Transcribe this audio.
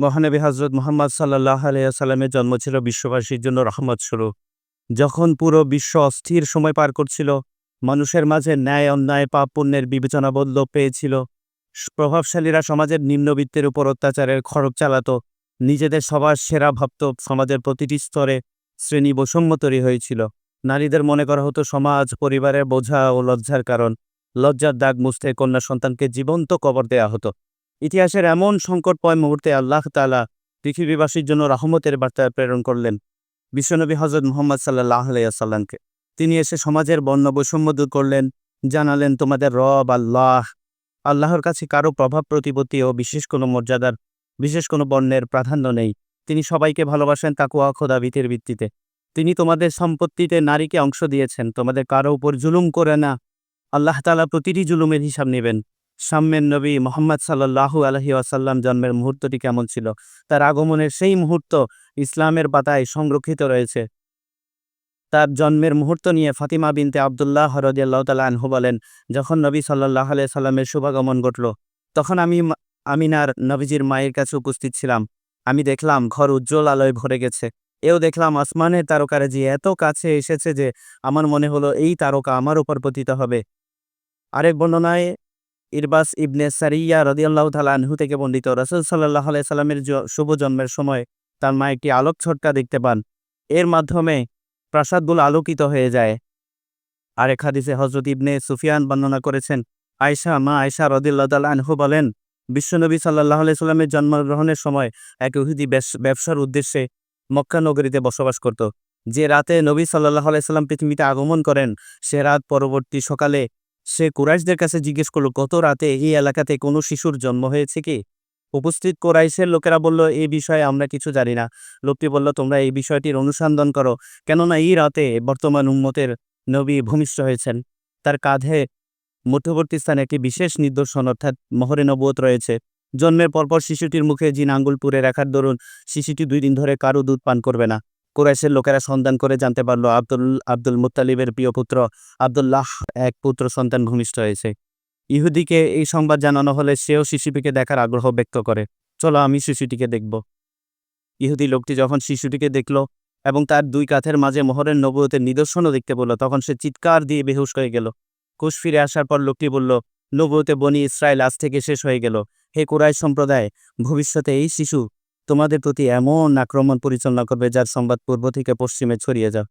মহানবী হজরত মোহাম্মদ সাল্লাহ আলিয়াল্লামের জন্ম ছিল বিশ্ববাসীর জন্য রহমত স্বরূপ। যখন পুরো বিশ্ব অস্থির সময় পার করছিল, মানুষের মাঝে ন্যায়, অন্যায়, পাপ পুণ্যের বিবেচনাবোধ লোপ পেয়েছিল। প্রভাবশালীরা সমাজের নিম্নবিত্তের উপর অত্যাচারের খড়গ চালাত। নিজেদের সবার সেরা ভাবত সমাজের প্রতিটি স্তরে শ্রেণি বৈষম্য তৈরি হয়েছিল। নারীদের মনে করা হতো সমাজ, পরিবারের বোঝা ও লজ্জার কারণ। লজ্জার দাগ মুছতে কন্যা সন্তানকে জীবন্ত কবর দেয়া হতো। ইতিহাসের এমন সংকটময় মুহূর্তে আল্লাহ তাআলা পৃথিবীবাসীর জন্য রহমতের বার্তা প্রেরণ করলেন বিশ্বনবী হজরত মোহাম্মদ সাল্লাহ আলাইসাল্লামকে তিনি এসে সমাজের বর্ণ বৈষম্য দূর করলেন, জানালেন, তোমাদের রব আল্লাহ, আল্লাহর কাছে কারও প্রভাব প্রতিপত্তি ও বিশেষ কোনো মর্যাদার, বিশেষ কোনো বর্ণের প্রাধান্য নেই। তিনি সবাইকে ভালোবাসেন তাকুয়া খোদাবিতের ভিত্তিতে। তিনি তোমাদের সম্পত্তিতে নারীকে অংশ দিয়েছেন, তোমাদের কারও উপর জুলুম করে না। আল্লাহ তালা প্রতিটি জুলুমের হিসাব নেবেন। সাম্যের নবী মোহাম্মদ সাল্লাহু আলহি আসাল্লাম জন্মের মুহূর্তটি কেমন ছিল? তার আগমনের সেই মুহূর্ত ইসলামের পাতায় সংরক্ষিত রয়েছে। তার জন্মের মুহূর্ত নিয়ে ফাতিমা বিনতে আবদুল্লাহ রদিয়াল্লাহ তালা আনহু বলেন, যখন নবী সাল্লাহ আলাই সাল্লামের শুভাগমন ঘটল, তখন আমি আমিনার নবীজির মায়ের কাছে উপস্থিত ছিলাম। আমি দেখলাম ঘর উজ্জ্বল আলোয় ভরে গেছে। এও দেখলাম আসমানের তারকারা যে এত কাছে এসেছে যে আমার মনে হলো এই তারকা আমার উপর পতিত হবে। আরেক বর্ণনায় ইরবাস ইবনে সারিয়া রদিয়াল্লাহ তালা আনহু থেকে বর্ণিত। রসুল সাল্লাহ সাল্লামের শুভ জন্মের সময় তার মা একটি আলোক ছটকা দেখতে পান। এর মাধ্যমে প্রাসাদগুলো আলোকিত হয়ে যায়। আরেক হাদিসে হজরত ইবনে সুফিয়ান বর্ণনা করেছেন আয়সা মা আয়সা রদিল্লাহ আনহু বলেন বিশ্বনবী সাল্লাহ সাল্লামের জন্মগ্রহণের সময় এক ইহুদি ব্যবসার উদ্দেশ্যে মক্কা নগরীতে বসবাস করত। যে রাতে নবী সাল্লাহ সাল্লাম পৃথিবীতে আগমন করেন, সে রাত পরবর্তী সকালে সে কুরাইশদের কাছে জিজ্ঞেস করল, গত রাতে এই এলাকাতে কোনো শিশুর জন্ম হয়েছে কি? উপস্থিত কোরাইশের লোকেরা বলল এই বিষয়ে আমরা কিছু জানি না। লোকটি বলল, তোমরা এই বিষয়টির অনুসন্ধান করো। কেননা এই রাতে বর্তমান উম্মতের নবী ভূমিষ্ঠ হয়েছেন। তার কাঁধে মধ্যবর্তী স্থানে একটি বিশেষ নিদর্শন অর্থাৎ মহরে নবুয়ত রয়েছে। জন্মের পরপর শিশুটির মুখে জিন আঙ্গুল পুরে রাখার দরুন শিশুটি দুই দিন ধরে কারও দুধ পান করবে না। কুরাইশের লোকেরা সন্ধান করে জানতে পারল আব্দুল আব্দুল মুত্তালিবের প্রিয় পুত্র আব্দুল্লাহ এক পুত্র সন্তান ভূমিষ্ঠ হয়েছে। ইহুদিকে এই সংবাদ জানানো হলে সেও শিশুটিকে দেখার আগ্রহ ব্যক্ত করে। চলো আমি শিশুটিকে দেখব। ইহুদি লোকটি যখন শিশুটিকে দেখল এবং তার দুই কাঁধের মাঝে মোহরের নবুয়তের নিদর্শনও দেখতে বলল, তখন সে চিৎকার দিয়ে বেহুশ হয়ে গেল। কুশ ফিরে আসার পর লোকটি বলল, নবুয়তে বনি ইসরায়েল আজ থেকে শেষ হয়ে গেল। হে কুরাই সম্প্রদায়, ভবিষ্যতে এই শিশু তোমাদের প্রতি এমন আক্রমণ পরিচালনা করবে যার সংবাদ পূর্ব থেকে পশ্চিমে ছড়িয়ে যাও